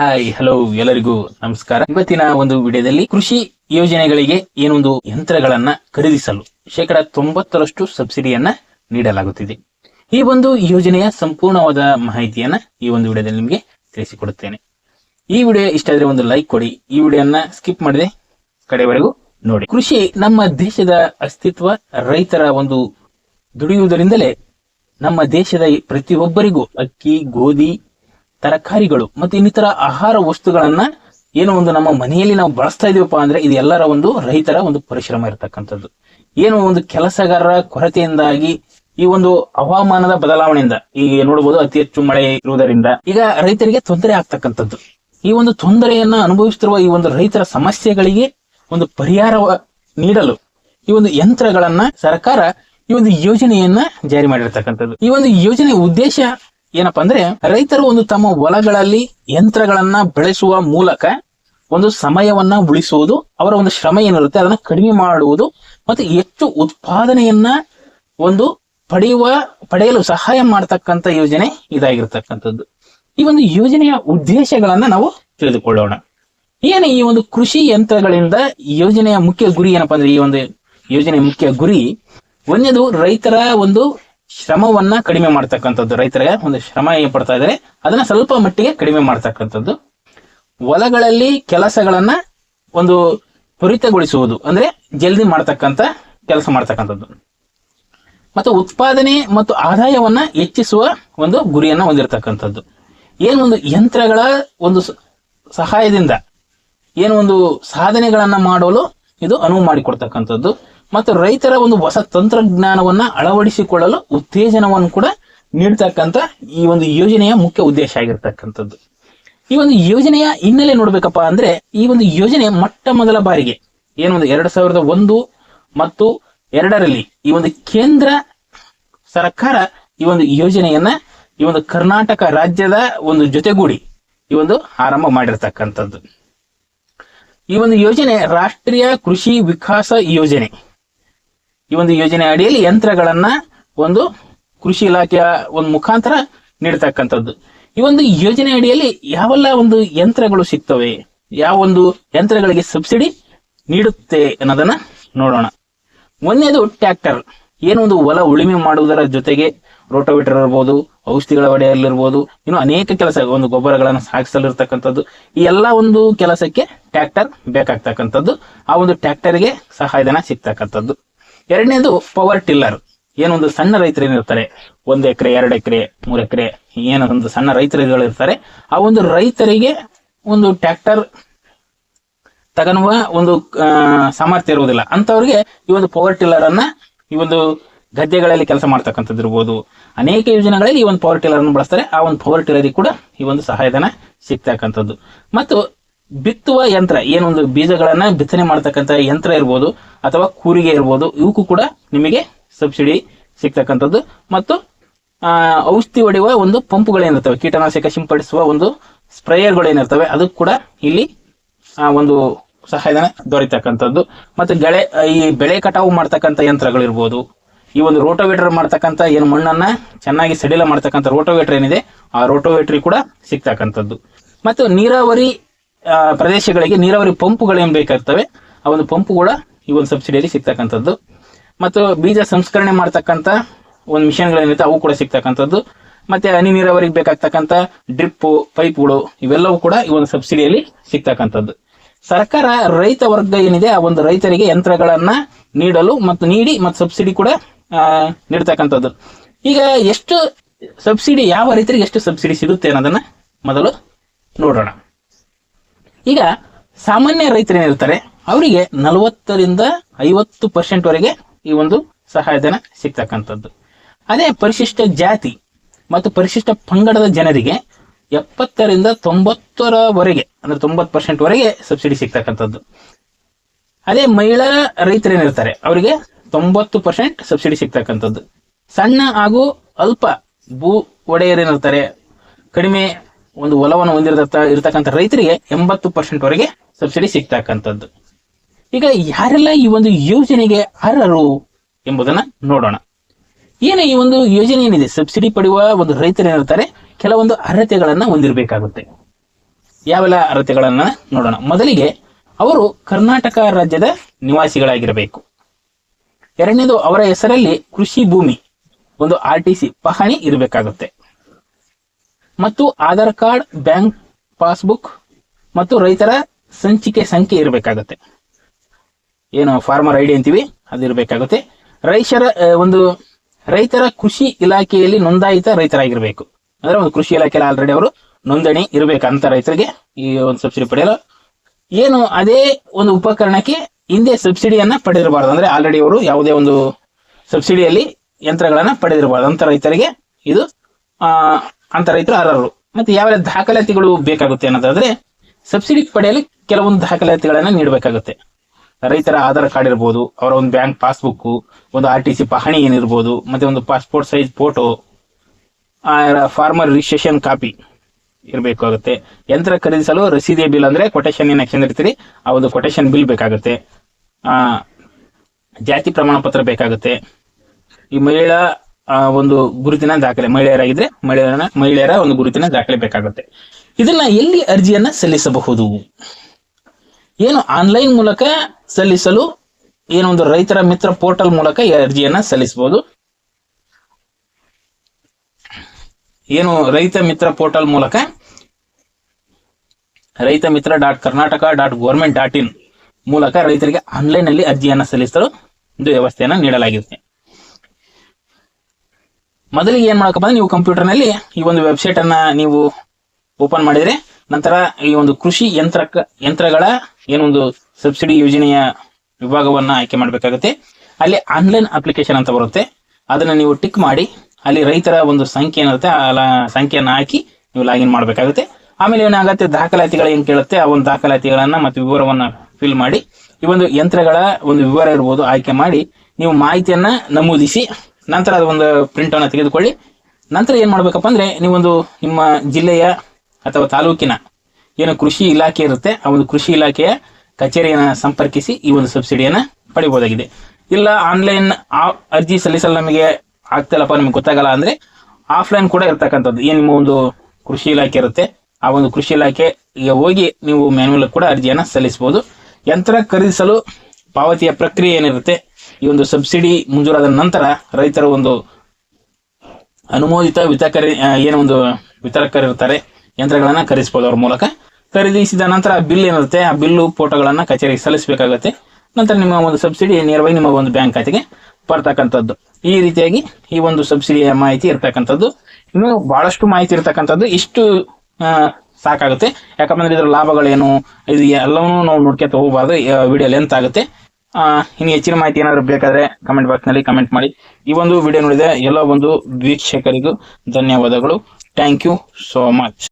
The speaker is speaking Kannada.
ಹಾಯ್ ಹಲೋ ಎಲ್ಲರಿಗೂ ನಮಸ್ಕಾರ. ಇವತ್ತಿನ ಒಂದು ವಿಡಿಯೋದಲ್ಲಿ ಕೃಷಿ ಯೋಜನೆಗಳಿಗೆ ಏನೊಂದು ಯಂತ್ರಗಳನ್ನ ಖರೀದಿಸಲು ಶೇಕಡ ತೊಂಬತ್ತರಷ್ಟು ಸಬ್ಸಿಡಿಯನ್ನ ನೀಡಲಾಗುತ್ತಿದೆ. ಈ ಒಂದು ಯೋಜನೆಯ ಸಂಪೂರ್ಣವಾದ ಮಾಹಿತಿಯನ್ನ ಈ ಒಂದು ವಿಡಿಯೋದಲ್ಲಿ ನಿಮಗೆ ತಿಳಿಸಿಕೊಡುತ್ತೇನೆ. ಈ ವಿಡಿಯೋ ಇಷ್ಟ ಆದ್ರೆ ಒಂದು ಲೈಕ್ ಕೊಡಿ. ಈ ವಿಡಿಯೋನ ಸ್ಕಿಪ್ ಮಾಡದೆ ಕಡೆವರೆಗೂ ನೋಡಿ. ಕೃಷಿ ನಮ್ಮ ದೇಶದ ಅಸ್ತಿತ್ವ, ರೈತರ ಒಂದು ದುಡಿಯುವುದರಿಂದಲೇ ನಮ್ಮ ದೇಶದ ಪ್ರತಿಯೊಬ್ಬರಿಗೂ ಅಕ್ಕಿ, ಗೋಧಿ ತರಕಾರಿಗಳು ಮತ್ತೆ ಇನ್ನಿತರ ಆಹಾರ ವಸ್ತುಗಳನ್ನ ಏನು ಒಂದು ನಮ್ಮ ಮನೆಯಲ್ಲಿ ನಾವು ಬಳಸ್ತಾ ಇದೀವಪ್ಪ ಅಂದ್ರೆ ಇದು ಎಲ್ಲರ ಒಂದು ರೈತರ ಒಂದು ಪರಿಶ್ರಮ ಇರತಕ್ಕಂಥದ್ದು. ಏನು ಒಂದು ಕೆಲಸಗಾರರ ಕೊರತೆಯಿಂದಾಗಿ ಈ ಒಂದು ಹವಾಮಾನದ ಬದಲಾವಣೆಯಿಂದ ಈಗ ನೋಡಬಹುದು ಅತಿ ಹೆಚ್ಚು ಮಳೆ ಇರುವುದರಿಂದ, ಈಗ ರೈತರಿಗೆ ತೊಂದರೆ ಆಗ್ತಕ್ಕಂಥದ್ದು. ಈ ಒಂದು ತೊಂದರೆಯನ್ನ ಅನುಭವಿಸುತ್ತಿರುವ ಈ ಒಂದು ರೈತರ ಸಮಸ್ಯೆಗಳಿಗೆ ಒಂದು ಪರಿಹಾರ ನೀಡಲು ಈ ಒಂದು ಯಂತ್ರಗಳನ್ನ ಸರ್ಕಾರ ಈ ಒಂದು ಯೋಜನೆಯನ್ನ ಜಾರಿ ಮಾಡಿರ್ತಕ್ಕಂಥದ್ದು. ಈ ಒಂದು ಯೋಜನೆ ಉದ್ದೇಶ ಏನಪ್ಪಾ ಅಂದ್ರೆ ರೈತರು ಒಂದು ತಮ್ಮ ಹೊಲಗಳಲ್ಲಿ ಯಂತ್ರಗಳನ್ನ ಬೆಳೆಸುವ ಮೂಲಕ ಒಂದು ಸಮಯವನ್ನ ಉಳಿಸುವುದು, ಅವರ ಒಂದು ಶ್ರಮ ಏನಿರುತ್ತೆ ಅದನ್ನ ಕಡಿಮೆ ಮಾಡುವುದು ಮತ್ತು ಹೆಚ್ಚು ಉತ್ಪಾದನೆಯನ್ನ ಒಂದು ಪಡೆಯುವ, ಪಡೆಯಲು ಸಹಾಯ ಮಾಡತಕ್ಕಂತ ಯೋಜನೆ ಇದಾಗಿರ್ತಕ್ಕಂಥದ್ದು. ಈ ಒಂದು ಯೋಜನೆಯ ಉದ್ದೇಶಗಳನ್ನ ನಾವು ತಿಳಿದುಕೊಳ್ಳೋಣ. ಏನು ಈ ಒಂದು ಕೃಷಿ ಯಂತ್ರಗಳಿಂದ ಯೋಜನೆಯ ಮುಖ್ಯ ಗುರಿ ಏನಪ್ಪಾ ಅಂದ್ರೆ ಈ ಒಂದು ಯೋಜನೆಯ ಮುಖ್ಯ ಗುರಿ? ಒಂದೇದು ರೈತರ ಒಂದು ಶ್ರಮವನ್ನ ಕಡಿಮೆ ಮಾಡ್ತಕ್ಕಂಥದ್ದು. ರೈತರಿಗೆ ಒಂದು ಶ್ರಮ ಏನು ಪಡ್ತಾ ಇದ್ದಾರೆ, ಅದನ್ನ ಸ್ವಲ್ಪ ಮಟ್ಟಿಗೆ ಕಡಿಮೆ ಮಾಡ್ತಕ್ಕಂಥದ್ದು. ಹೊಲಗಳಲ್ಲಿ ಕೆಲಸಗಳನ್ನ ಒಂದು ತ್ವರಿತಗೊಳಿಸುವುದು, ಅಂದ್ರೆ ಜಲ್ದಿ ಮಾಡ್ತಕ್ಕಂಥ ಕೆಲಸ ಮಾಡ್ತಕ್ಕಂಥದ್ದು. ಮತ್ತು ಉತ್ಪಾದನೆ ಮತ್ತು ಆದಾಯವನ್ನ ಹೆಚ್ಚಿಸುವ ಒಂದು ಗುರಿಯನ್ನ ಹೊಂದಿರತಕ್ಕಂಥದ್ದು. ಏನು ಒಂದು ಯಂತ್ರಗಳ ಒಂದು ಸಹಾಯದಿಂದ, ಏನು ಒಂದು ಸಾಧನೆಗಳನ್ನ ಮಾಡಲು ಇದು ಅನುವು ಮಾಡಿಕೊಡ್ತಕ್ಕಂಥದ್ದು. ಮತ್ತು ರೈತರ ಒಂದು ಹೊಸ ತಂತ್ರಜ್ಞಾನವನ್ನ ಅಳವಡಿಸಿಕೊಳ್ಳಲು ಉತ್ತೇಜನವನ್ನು ಕೂಡ ನೀಡತಕ್ಕಂತ ಈ ಒಂದು ಯೋಜನೆಯ ಮುಖ್ಯ ಉದ್ದೇಶ ಆಗಿರ್ತಕ್ಕಂಥದ್ದು. ಈ ಒಂದು ಯೋಜನೆಯ ಹಿನ್ನೆಲೆ ನೋಡ್ಬೇಕಪ್ಪ ಅಂದ್ರೆ ಈ ಒಂದು ಯೋಜನೆ ಮೊಟ್ಟ ಮೊದಲ ಬಾರಿಗೆ ಏನೊಂದು ಎರಡ್ ಸಾವಿರದ ಒಂದು ಮತ್ತು ಎರಡರಲ್ಲಿ ಈ ಒಂದು ಕೇಂದ್ರ ಸರ್ಕಾರ ಈ ಒಂದು ಯೋಜನೆಯನ್ನ ಈ ಒಂದು ಕರ್ನಾಟಕ ರಾಜ್ಯದ ಒಂದು ಜೊತೆಗೂಡಿ ಈ ಒಂದು ಆರಂಭ ಮಾಡಿರ್ತಕ್ಕಂಥದ್ದು. ಈ ಒಂದು ಯೋಜನೆ ರಾಷ್ಟ್ರೀಯ ಕೃಷಿ ವಿಕಾಸ ಯೋಜನೆ. ಈ ಒಂದು ಯೋಜನೆ ಅಡಿಯಲ್ಲಿ ಯಂತ್ರಗಳನ್ನ ಒಂದು ಕೃಷಿ ಇಲಾಖೆಯ ಒಂದು ಮುಖಾಂತರ ನೀಡತಕ್ಕಂಥದ್ದು. ಈ ಒಂದು ಯೋಜನೆ ಅಡಿಯಲ್ಲಿ ಯಾವೆಲ್ಲ ಒಂದು ಯಂತ್ರಗಳು ಸಿಗ್ತವೆ? ಯಾವ ಒಂದು ಯಂತ್ರಗಳಿಗೆ ಸಬ್ಸಿಡಿ ನೀಡುತ್ತೆ ಅನ್ನೋದನ್ನ ನೋಡೋಣ. ಒಂದನೇದು ಟ್ರ್ಯಾಕ್ಟರ್ ಏನು ಒಂದು ಹೊಲ ಉಳುಮೆ ಮಾಡುವುದರ ಜೊತೆಗೆ ರೋಟೋವೇಟರ್ ಇರ್ಬೋದು, ಔಷಧಿಗಳ ಒಡೆಯಲ್ಲಿರ್ಬೋದು ಇನ್ನು ಅನೇಕ ಕೆಲಸ ಒಂದು ಗೊಬ್ಬರಗಳನ್ನು ಸಾಗಿಸಲಿರ್ತಕ್ಕಂಥದ್ದು. ಈ ಎಲ್ಲ ಒಂದು ಕೆಲಸಕ್ಕೆ ಟ್ರ್ಯಾಕ್ಟರ್ ಬೇಕಾಗ್ತಕ್ಕಂಥದ್ದು. ಆ ಒಂದು ಟ್ರ್ಯಾಕ್ಟರ್ಗೆ ಸಹಾಯಧನ ಸಿಗ್ತಕ್ಕಂಥದ್ದು. ಎರಡನೇದು ಪವರ್ ಟಿಲ್ಲರ್ ಏನೊಂದು ಸಣ್ಣ ರೈತರು ಏನಿರ್ತಾರೆ ಒಂದು ಎಕರೆ, ಎರಡು ಎಕರೆ, ಮೂರು ಎಕರೆ, ಏನೋ ಒಂದು ಸಣ್ಣ ರೈತರುಗಳು ಇರ್ತಾರೆ. ಆ ಒಂದು ರೈತರಿಗೆ ಒಂದು ಟ್ರ್ಯಾಕ್ಟರ್ ತಗನುವ ಒಂದು ಸಾಮರ್ಥ್ಯ ಇರುವುದಿಲ್ಲ. ಅಂತವ್ರಿಗೆ ಈ ಒಂದು ಪವರ್ ಟಿಲ್ಲರ್ ಅನ್ನ ಈ ಒಂದು ಗದ್ದೆಗಳಲ್ಲಿ ಕೆಲಸ ಮಾಡ್ತಕ್ಕಂಥದ್ದು ಇರ್ಬೋದು. ಅನೇಕ ಯೋಜನೆಗಳಲ್ಲಿ ಈ ಒಂದು ಪವರ್ ಟಿಲ್ಲರ್ ಅನ್ನು ಬಳಸ್ತಾರೆ. ಆ ಒಂದು ಪವರ್ ಟಿಲ್ಲರಿಗೆ ಕೂಡ ಈ ಒಂದು ಸಹಾಯಧನ ಸಿಗ್ತಕ್ಕಂಥದ್ದು. ಮತ್ತು ಬಿತ್ತುವ ಯಂತ್ರ ಏನೊಂದು ಬೀಜಗಳನ್ನ ಬಿತ್ತನೆ ಮಾಡ್ತಕ್ಕಂಥ ಯಂತ್ರ ಇರ್ಬೋದು ಅಥವಾ ಕೂರಿಗೆ ಇರ್ಬೋದು ಇವಕ್ಕೂ ಕೂಡ ನಿಮಗೆ ಸಬ್ಸಿಡಿ ಸಿಗ್ತಕ್ಕಂಥದ್ದು. ಮತ್ತು ಔಷಧಿ ಹೊಡೆಯುವ ಒಂದು ಪಂಪುಗಳೇನಿರ್ತವೆ ಕೀಟನಾಶಕ ಸಿಂಪಡಿಸುವ ಒಂದು ಸ್ಪ್ರೇಯರ್ಗಳೇನಿರ್ತವೆ ಅದು ಕೂಡ ಇಲ್ಲಿ ಆ, ಒಂದು ಸಹಾಯಧನ ದೊರೆತಕ್ಕಂಥದ್ದು. ಮತ್ತು ಗಳೆ ಈ ಬೆಳೆ ಕಟಾವು ಮಾಡ್ತಕ್ಕಂಥ ಯಂತ್ರಗಳಿರ್ಬೋದು ಈ ಒಂದು ರೋಟೋವೇಟರ್ ಮಾಡ್ತಕ್ಕಂಥ ಏನು ಮಣ್ಣನ್ನ ಚೆನ್ನಾಗಿ ಸಡಿಲ ಮಾಡ್ತಕ್ಕಂಥ ರೋಟೋವೇಟರ್ ಏನಿದೆ ಆ ರೋಟೋವೇಟರ್ ಕೂಡ ಸಿಗ್ತಕ್ಕಂಥದ್ದು. ಮತ್ತು ನೀರಾವರಿ ಪ್ರದೇಶಗಳಿಗೆ ನೀರಾವರಿ ಪಂಪುಗಳೇನು ಬೇಕಾಗ್ತವೆ? ಆ ಒಂದು ಪಂಪು ಕೂಡ ಈ ಒಂದು ಸಬ್ಸಿಡಿಯಲ್ಲಿ ಸಿಗ್ತಕ್ಕಂಥದ್ದು. ಮತ್ತು ಬೀಜ ಸಂಸ್ಕರಣೆ ಮಾಡ್ತಕ್ಕಂಥ ಒಂದು ಮಿಷನ್ಗಳೇನಿರುತ್ತೆ ಅವು ಕೂಡ ಸಿಗ್ತಕ್ಕಂಥದ್ದು. ಮತ್ತೆ ಹನಿ ನೀರಾವರಿಗೆ ಬೇಕಾಗ್ತಕ್ಕಂಥ ಡ್ರಿಪ್ಪು, ಪೈಪ್ಗಳು, ಇವೆಲ್ಲವೂ ಕೂಡ ಈ ಒಂದು ಸಬ್ಸಿಡಿಯಲ್ಲಿ ಸಿಗ್ತಕ್ಕಂಥದ್ದು. ಸರ್ಕಾರ ರೈತ ವರ್ಗ ಏನಿದೆ, ಆ ಒಂದು ರೈತರಿಗೆ ಯಂತ್ರಗಳನ್ನ ನೀಡಲು ಮತ್ತು ನೀಡಿ ಮತ್ತು ಸಬ್ಸಿಡಿ ಕೂಡ ನೀಡ್ತಕ್ಕಂಥದ್ದು. ಈಗ ಎಷ್ಟು ಸಬ್ಸಿಡಿ, ಯಾವ ರೈತರಿಗೆ ಎಷ್ಟು ಸಬ್ಸಿಡಿ ಸಿಗುತ್ತೆ ಅನ್ನೋದನ್ನ ಮೊದಲು ನೋಡೋಣ. ಈಗ ಸಾಮಾನ್ಯ ರೈತರು ಏನಿರ್ತಾರೆ, ಅವರಿಗೆ ನಲವತ್ತರಿಂದ ಐವತ್ತು ಪರ್ಸೆಂಟ್ ವರೆಗೆ ಈ ಒಂದು ಸಹಾಯಧನ ಸಿಗ್ತಕ್ಕಂಥದ್ದು. ಅದೇ ಪರಿಶಿಷ್ಟ ಜಾತಿ ಮತ್ತು ಪರಿಶಿಷ್ಟ ಪಂಗಡದ ಜನರಿಗೆ ಎಪ್ಪತ್ತರಿಂದ ತೊಂಬತ್ತರವರೆಗೆ ಅಂದ್ರೆ ತೊಂಬತ್ತು ಪರ್ಸೆಂಟ್ ವರೆಗೆ ಸಬ್ಸಿಡಿ ಸಿಗ್ತಕ್ಕಂಥದ್ದು. ಅದೇ ಮಹಿಳಾ ರೈತರೇನಿರ್ತಾರೆ ಅವರಿಗೆ ತೊಂಬತ್ತು ಪರ್ಸೆಂಟ್ ಸಬ್ಸಿಡಿ ಸಿಗ್ತಕ್ಕಂಥದ್ದು. ಸಣ್ಣ ಹಾಗೂ ಅಲ್ಪ ಭೂ ಒಡೆಯರೇನಿರ್ತಾರೆ ಕಡಿಮೆ ಒಂದು ಹೊಲವನ್ನು ಹೊಂದಿರತ ಇರತಕ್ಕಂಥ ರೈತರಿಗೆ ಎಂಬತ್ತು ಪರ್ಸೆಂಟ್ ವರೆಗೆ ಸಬ್ಸಿಡಿ ಸಿಗ್ತಕ್ಕಂಥದ್ದು. ಈಗ ಯಾರೆಲ್ಲ ಈ ಒಂದು ಯೋಜನೆಗೆ ಅರ್ಹರು ಎಂಬುದನ್ನ ನೋಡೋಣ. ಏನು ಈ ಒಂದು ಯೋಜನೆ ಏನಿದೆ, ಸಬ್ಸಿಡಿ ಪಡೆಯುವ ಒಂದು ರೈತರೇನಿರ್ತಾರೆ ಕೆಲವೊಂದು ಅರ್ಹತೆಗಳನ್ನ ಹೊಂದಿರಬೇಕಾಗುತ್ತೆ. ಯಾವೆಲ್ಲ ಅರ್ಹತೆಗಳನ್ನ ನೋಡೋಣ. ಮೊದಲಿಗೆ ಅವರು ಕರ್ನಾಟಕ ರಾಜ್ಯದ ನಿವಾಸಿಗಳಾಗಿರಬೇಕು. ಎರಡನೇದು ಅವರ ಹೆಸರಲ್ಲಿ ಕೃಷಿ ಭೂಮಿ, ಒಂದು ಆರ್ ಟಿ ಸಿ ಪಹಣಿ ಇರಬೇಕಾಗುತ್ತೆ. ಮತ್ತು ಆಧಾರ್ ಕಾರ್ಡ್, ಬ್ಯಾಂಕ್ ಪಾಸ್ಬುಕ್ ಮತ್ತು ರೈತರ ಸಂಚಿಕೆ ಸಂಖ್ಯೆ ಇರಬೇಕಾಗುತ್ತೆ. ಏನು ಫಾರ್ಮರ್ ಐಡಿ ಅಂತೀವಿ, ಅದು ಇರಬೇಕಾಗುತ್ತೆ. ರೈತರ ಒಂದು ರೈತರ ಕೃಷಿ ಇಲಾಖೆಯಲ್ಲಿ ನೋಂದಾಯಿತ ರೈತರಾಗಿರಬೇಕು. ಅಂದ್ರೆ ಒಂದು ಕೃಷಿ ಇಲಾಖೆಯಲ್ಲಿ ಆಲ್ರೆಡಿ ಅವರು ನೋಂದಣಿ ಇರಬೇಕಂತ ರೈತರಿಗೆ ಈ ಒಂದು ಸಬ್ಸಿಡಿ ಪಡೆಯಲು. ಏನು ಅದೇ ಒಂದು ಉಪಕರಣಕ್ಕೆ ಹಿಂದೆ ಸಬ್ಸಿಡಿಯನ್ನ ಪಡೆದಿರಬಾರ್ದು. ಅಂದ್ರೆ ಆಲ್ರೆಡಿ ಅವರು ಯಾವುದೇ ಒಂದು ಸಬ್ಸಿಡಿಯಲ್ಲಿ ಯಂತ್ರಗಳನ್ನ ಪಡೆದಿರಬಾರ್ದು ಅಂತ ರೈತರಿಗೆ ಇದು, ಆ ಅಂತ ರೈತರು ಅರ್ಹರು. ಮತ್ತೆ ಯಾವ ದಾಖಲಾತಿಗಳು ಬೇಕಾಗುತ್ತೆ ಅನ್ನೋದಾದ್ರೆ ಸಬ್ಸಿಡಿ ಪಡೆಯಲು ಕೆಲವೊಂದು ದಾಖಲಾತಿಗಳನ್ನ ನೀಡಬೇಕಾಗುತ್ತೆ. ರೈತರ ಆಧಾರ್ ಕಾರ್ಡ್ ಇರ್ಬೋದು, ಅವರ ಒಂದು ಬ್ಯಾಂಕ್ ಪಾಸ್ಬುಕ್ ಒಂದು ಆರ್ ಟಿ ಸಿ ಪಹಣಿ ಏನಿರ್ಬೋದು, ಮತ್ತೆ ಒಂದು passport size photo farmer registration copy ಇರಬೇಕಾಗುತ್ತೆ. ಯಂತ್ರ ಖರೀದಿಸಲು ರಸೀದಿ ಬಿಲ್ ಅಂದ್ರೆ ಕೊಟೇಶನ್ ಏನ್ ಹಾಕೊಂಡಿರ್ತೀರಿ ಆ ಒಂದು ಕೊಟೇಶನ್ ಬಿಲ್ ಬೇಕಾಗುತ್ತೆ. ಜಾತಿ ಪ್ರಮಾಣ ಪತ್ರ ಬೇಕಾಗುತ್ತೆ. ಈ ಮಹಿಳಾ ಒಂದು ಗುರುತಿನ ದಾಖಲೆ ಮಹಿಳೆಯರಾಗಿದ್ರೆ ಮಹಿಳೆಯರ ಮಹಿಳೆಯರ ಒಂದು ಗುರುತಿನ ದಾಖಲೆ ಬೇಕಾಗುತ್ತೆ. ಇದನ್ನ ಎಲ್ಲಿ ಅರ್ಜಿಯನ್ನ ಸಲ್ಲಿಸಬಹುದು? ಏನು ಆನ್ಲೈನ್ ಮೂಲಕ ಸಲ್ಲಿಸಲು, ಏನೊಂದು ರೈತರ ಮಿತ್ರ ಪೋರ್ಟಲ್ ಮೂಲಕ ಈ ಅರ್ಜಿಯನ್ನ ಸಲ್ಲಿಸಬಹುದು? ಏನು ರೈತ ಮಿತ್ರ ಪೋರ್ಟಲ್ ಮೂಲಕ? Raitha Mitra dot Karnataka dot government dot in ಮೂಲಕ ರೈತರಿಗೆ ಆನ್ಲೈನ್ ಅಲ್ಲಿ ಅರ್ಜಿಯನ್ನ ಸಲ್ಲಿಸಲು ಒಂದು ವ್ಯವಸ್ಥೆಯನ್ನ ನೀಡಲಾಗಿದೆ ಮೊದಲಿಗೆ ಏನ್ ಮಾಡಕಪ್ಪ ಅಂದ್ರೆ ನೀವು ಕಂಪ್ಯೂಟರ್ನಲ್ಲಿ ಈ ಒಂದು ವೆಬ್ಸೈಟ್ ಅನ್ನ ನೀವು ಓಪನ್ ಮಾಡಿದ್ರೆ ನಂತರ ಈ ಒಂದು ಕೃಷಿ ಯಂತ್ರ ಯಂತ್ರಗಳ ಏನೊಂದು ಸಬ್ಸಿಡಿ ಯೋಜನೆಯ ವಿಭಾಗವನ್ನ ಆಯ್ಕೆ ಮಾಡಬೇಕಾಗುತ್ತೆ. ಅಲ್ಲಿ ಆನ್ಲೈನ್ ಅಪ್ಲಿಕೇಶನ್ ಅಂತ ಬರುತ್ತೆ. ಅದನ್ನ ನೀವು ಟಿಕ್ ಮಾಡಿ, ಅಲ್ಲಿ ರೈತರ ಒಂದು ಸಂಖ್ಯೆ ಏನಿರುತ್ತೆ ಆ ಸಂಖ್ಯೆಯನ್ನ ಹಾಕಿ ನೀವು ಲಾಗಿನ್ ಮಾಡಬೇಕಾಗುತ್ತೆ. ಆಮೇಲೆ ಏನಾಗುತ್ತೆ, ದಾಖಲಾತಿಗಳು ಏನ್ ಕೇಳುತ್ತೆ, ಆ ಒಂದು ದಾಖಲಾತಿಗಳನ್ನ ಮತ್ತು ವಿವರವನ್ನ ಫಿಲ್ ಮಾಡಿ, ಈ ಒಂದು ಯಂತ್ರಗಳ ಒಂದು ವಿವರ ಇರ್ಬೋದು, ಆಯ್ಕೆ ಮಾಡಿ, ನೀವು ಮಾಹಿತಿಯನ್ನ ನಮೂದಿಸಿ ನಂತರ ಅದು ಒಂದು ಪ್ರಿಂಟನ್ನು ತೆಗೆದುಕೊಳ್ಳಿ. ನಂತರ ಏನು ಮಾಡಬೇಕಪ್ಪ ಅಂದ್ರೆ ನೀವೊಂದು ನಿಮ್ಮ ಜಿಲ್ಲೆಯ ಅಥವಾ ತಾಲೂಕಿನ ಏನು ಕೃಷಿ ಇಲಾಖೆ ಇರುತ್ತೆ, ಆ ಒಂದು ಕೃಷಿ ಇಲಾಖೆಯ ಕಚೇರಿಯನ್ನ ಸಂಪರ್ಕಿಸಿ ಈ ಒಂದು ಸಬ್ಸಿಡಿಯನ್ನ ಪಡಿಬೋದಾಗಿದೆ. ಇಲ್ಲ ಆನ್ಲೈನ್ ಅರ್ಜಿ ಸಲ್ಲಿಸಲು ನಮಗೆ ಆಗ್ತಿಲ್ಲಪ್ಪ, ನಿಮ್ಗೆ ಗೊತ್ತಾಗಲ್ಲ ಅಂದ್ರೆ ಆಫ್ಲೈನ್ ಕೂಡ ಇರ್ತಕ್ಕಂಥದ್ದು. ಏನು ನಿಮ್ಮ ಒಂದು ಕೃಷಿ ಇಲಾಖೆ ಇರುತ್ತೆ, ಆ ಒಂದು ಕೃಷಿ ಇಲಾಖೆಗೆ ಹೋಗಿ ನೀವು ಮ್ಯಾನ್ಯಲ್ ಕೂಡ ಅರ್ಜಿಯನ್ನ ಸಲ್ಲಿಸಬಹುದು. ಯಂತ್ರ ಖರೀದಿಸಲು ಪಾವತಿಯ ಪ್ರಕ್ರಿಯೆ ಏನಿರುತ್ತೆ ಈ ಒಂದು ಸಬ್ಸಿಡಿ ಮಂಜೂರಾದ ನಂತರ ರೈತರ ಒಂದು ಅನುಮೋದಿತ ವಿತರಕರಿ ಏನೋ ಒಂದು ವಿತರಕರಿರ್ತಾರೆ, ಯಂತ್ರಗಳನ್ನ ಖರೀದಿಸಬಹುದು ಅವ್ರ ಮೂಲಕ. ಖರೀದಿಸಿದ ನಂತರ ಬಿಲ್ ಏನಿರುತ್ತೆ, ಆ ಬಿಲ್ಲು ಫೋಟೋಗಳನ್ನು ಕಚೇರಿಗೆ ಸಲ್ಲಿಸಬೇಕಾಗುತ್ತೆ. ನಂತರ ನಿಮ್ಮ ಒಂದು ಸಬ್ಸಿಡಿ ನೇರವಾಗಿ ನಿಮ್ಮ ಒಂದು ಬ್ಯಾಂಕ್ ಖಾತೆಗೆ ಬರ್ತಕ್ಕಂಥದ್ದು. ಈ ರೀತಿಯಾಗಿ ಈ ಒಂದು ಸಬ್ಸಿಡಿಯ ಮಾಹಿತಿ ಇರ್ತಕ್ಕಂಥದ್ದು. ಇನ್ನು ಬಹಳಷ್ಟು ಮಾಹಿತಿ ಇರ್ತಕ್ಕಂಥದ್ದು. ಇಷ್ಟು ಸಾಕಾಗುತ್ತೆ. ಯಾಕಂದ್ರೆ ಇದರ ಲಾಭಗಳೇನು? ಇದು ಎಲ್ಲವನ್ನೂ ನಾವು ನೋಡ್ಕೊತ ಹೋಗಬಾರ್ದು. ವಿಡಿಯೋ ಲೆಂತ್ ಆಗುತ್ತೆ ಇನ್ನು ಹೆಚ್ಚಿನ ಮಾಹಿತಿ ಏನಾದರೂ ಬೇಕಾದರೆ ಕಮೆಂಟ್ ಬಾಕ್ಸ್ನಲ್ಲಿ ಕಮೆಂಟ್ ಮಾಡಿ. ಈ ಒಂದು ವಿಡಿಯೋ ನೋಡಿದ ಎಲ್ಲ ಒಂದು ವೀಕ್ಷಕರಿಗೂ ಧನ್ಯವಾದಗಳು. Thank you so much